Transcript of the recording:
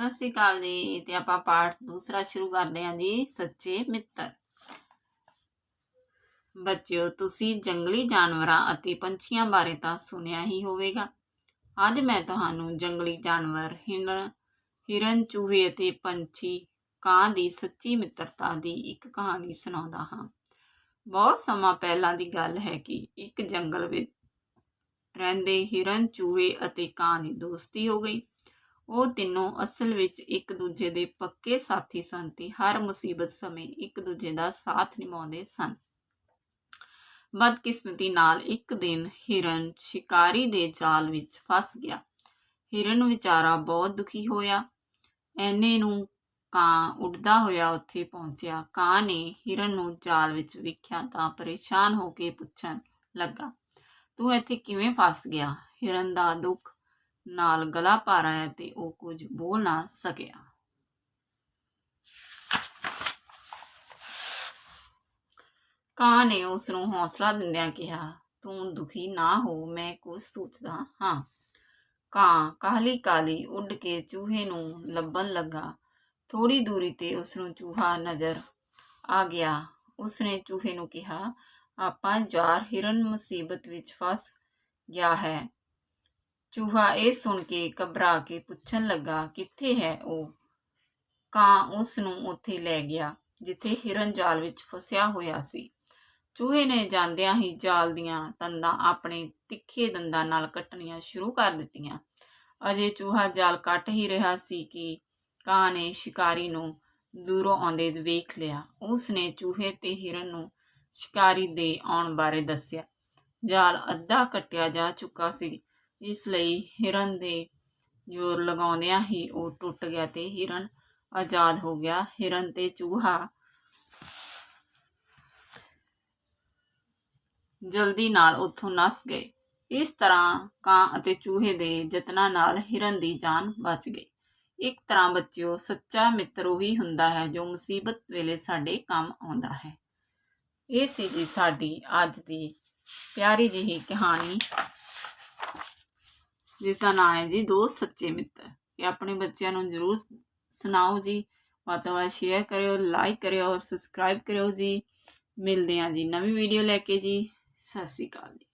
ਸਤਿ ਸ਼੍ਰੀ ਅਕਾਲ ਜੀ, ਤੇ ਆਪਾਂ ਪਾਠ ਦੂਸਰਾ ਸ਼ੁਰੂ ਕਰਦੇ ਹਾਂ ਜੀ, ਸੱਚੇ ਮਿੱਤਰ। ਬੱਚਿਓ, ਤੁਸੀਂ ਜੰਗਲੀ ਜਾਨਵਰਾਂ ਅਤੇ ਪੰਛੀਆਂ ਬਾਰੇ ਤਾਂ ਸੁਣਿਆ ਹੀ ਹੋਵੇਗਾ। ਅੱਜ ਮੈਂ ਤੁਹਾਨੂੰ ਜੰਗਲੀ ਜਾਨਵਰ, ਹਿਰਨ ਹਿਰਨ ਚੂਹੇ ਅਤੇ ਪੰਛੀ ਕਾਂ ਦੀ ਸੱਚੀ ਮਿੱਤਰਤਾ ਦੀ ਇੱਕ ਕਹਾਣੀ ਸੁਣਾਉਂਦਾ ਹਾਂ। ਬਹੁਤ ਸਮਾਂ ਪਹਿਲਾਂ ਦੀ ਗੱਲ ਹੈ ਕਿ ਇੱਕ ਜੰਗਲ ਵਿੱਚ ਰਹਿੰਦੇ ਹਿਰਨ, ਚੂਹੇ ਅਤੇ ਕਾਂ ਦੀ ਦੋਸਤੀ ਹੋ ਗਈ। ਉਹ ਤਿੰਨੋਂ ਅਸਲ ਵਿੱਚ ਇੱਕ ਦੂਜੇ ਦੇ ਪੱਕੇ ਸਾਥੀ ਸਨ ਤੇ ਹਰ ਮੁਸੀਬਤ ਸਮੇਂ ਇੱਕ ਦੂਜੇ ਦਾ ਸਾਥ ਨਿਭਾਉਂਦੇ ਸਨ। ਬਦਕਿਸਮਤੀ ਨਾਲ ਇੱਕ ਦਿਨ ਹਿਰਨ ਸ਼ਿਕਾਰੀ ਦੇ ਜਾਲ ਵਿੱਚ ਫਸ ਗਿਆ। ਹਿਰਨ ਵਿਚਾਰਾ ਬਹੁਤ ਦੁਖੀ ਹੋਇਆ। ਐਨੇ ਨੂੰ ਕਾਂ ਉੱਡਦਾ ਹੋਇਆ ਉੱਥੇ ਪਹੁੰਚਿਆ। ਕਾਂ ਨੇ ਹਿਰਨ ਨੂੰ ਜਾਲ ਵਿੱਚ ਵੇਖਿਆ ਤਾਂ ਪਰੇਸ਼ਾਨ ਹੋ ਕੇ ਪੁੱਛਣ ਲੱਗਾ, ਤੂੰ ਇੱਥੇ ਕਿਵੇਂ ਫਸ ਗਿਆ? ਹਿਰਨ ਦਾ ਦੁੱਖ ਨਾਲ ਗਲਾ ਭਾਰਾ ਆਇਆ ਤੇ ਉਹ ਕੁਝ ਬੋਲ ਨਾ ਸਕਿਆ। ਕਾਂ ਨੇ ਉਸ ਨੂੰ ਹੌਸਲਾ ਦਿੰਦਿਆਂ ਕਿਹਾ, ਤੂੰ ਦੁਖੀ ਨਾ ਹੋ, ਮੈਂ ਕੁਝ ਸੋਚਦਾ ਹਾਂ। ਕਾਂ ਕਾਹਲੀ ਕਾਲੀ ਉੱਡ ਕੇ ਚੂਹੇ ਨੂੰ ਲੱਭਣ ਲੱਗਾ। ਥੋੜੀ ਦੂਰੀ ਤੇ ਉਸ ਨੂੰ ਚੂਹਾ ਨਜ਼ਰ ਆ ਗਿਆ। ਉਸ ਨੇ ਚੂਹੇ ਨੂੰ ਕਿਹਾ, ਆਪਾਂ ਜਾਰ ਹਿਰਨ ਮੁਸੀਬਤ ਵਿੱਚ ਫਸ ਗਿਆ ਹੈ। ਚੂਹਾ ਇਹ ਸੁਣ ਕੇ ਘਬਰਾ ਕੇ ਪੁੱਛਣ ਲੱਗਾ, ਕਿੱਥੇ ਹੈ ਉਹ? ਕਾਂ, ਉਸ ਨੂੰ ਉੱਥੇ ਲੈ ਗਿਆ, ਜਿੱਥੇ ਹਿਰਨ ਜਾਲ ਵਿੱਚ ਫਸਿਆ ਹੋਇਆ ਸੀ। ਚੂਹੇ ਨੇ ਜਾਂਦਿਆਂ ਹੀ ਜਾਲ ਦੀਆਂ ਤੰਦਾਂ ਆਪਣੇ ਤਿੱਖੇ ਦੰਦਾਂ ਨਾਲ ਕੱਟਣੀਆਂ ਸ਼ੁਰੂ ਕਰ ਦਿੱਤੀਆਂ। ਅਜੇ ਚੂਹਾ ਜਾਲ ਕੱਟ ਹੀ ਰਿਹਾ ਸੀ ਕਿ ਕਾਂ ਨੇ ਸ਼ਿਕਾਰੀ ਨੂੰ ਦੂਰੋਂ ਆਉਂਦੇ ਵੇਖ ਲਿਆ। ਉਸ ਨੇ ਚੂਹੇ ਤੇ ਹਿਰਨ ਨੂੰ ਸ਼ਿਕਾਰੀ ਦੇ ਆਉਣ ਬਾਰੇ ਦੱਸਿਆ। ਜਾਲ ਅੱਧਾ ਕੱਟਿਆ ਜਾ ਚੁੱਕਾ ਸੀ। ਇਸ ਲਈ ਹਿਰਨ ਦੇ ਜ਼ੋਰ ਲਗਾਉਂਦਿਆਂ ਹੀ ਉਹ ਟੁੱਟ ਗਿਆ ਤੇ ਹਿਰਨ ਆਜ਼ਾਦ ਹੋ ਗਿਆ। ਹਿਰਨ ਤੇ ਚੂਹਾ ਜਲਦੀ ਨਾਲ ਉੱਥੋਂ ਨਸ ਗਏ। ਇਸ ਤਰ੍ਹਾਂ ਕਾਂ ਅਤੇ ਚੂਹੇ ਦੇ ਯਤਨਾਂ ਨਾਲ ਹਿਰਨ ਦੀ ਜਾਨ ਬਚ ਗਈ। ਇੱਕ ਤਰ੍ਹਾਂ ਬੱਚਿਓ, ਸੱਚਾ ਮਿੱਤਰ ਉਹੀ ਹੁੰਦਾ ਹੈ ਜੋ ਮੁਸੀਬਤ ਵੇਲੇ ਸਾਡੇ ਕੰਮ ਆਉਂਦਾ ਹੈ। ਇਹ ਸੀ ਜੀ ਸਾਡੀ ਅੱਜ ਦੀ ਪਿਆਰੀ ਜਿਹੀ ਕਹਾਣੀ। ਜਿਸ ਦਾ ਨਾਮ ਹੈ ਜੀ ਦੋ ਸੱਚੇ ਮਿੱਤਰ। ਇਹ ਆਪਣੇ ਬੱਚਿਆਂ ਨੂੰ ਜ਼ਰੂਰ ਸੁਣਾਓ ਜੀ। ਵੱਧ ਤੋਂ ਵੱਧ ਸ਼ੇਅਰ ਕਰਿਓ ਲਾਈਕ ਕਰਿਓ ਸਬਸਕ੍ਰਾਈਬ ਕਰਿਓ ਜੀ। ਮਿਲਦੇ ਹਾਂ ਜੀ ਨਵੀਂ ਵੀਡੀਓ ਲੈ ਕੇ ਜੀ। ਸਤਿ ਸ਼੍ਰੀ ਅਕਾਲ ਜੀ।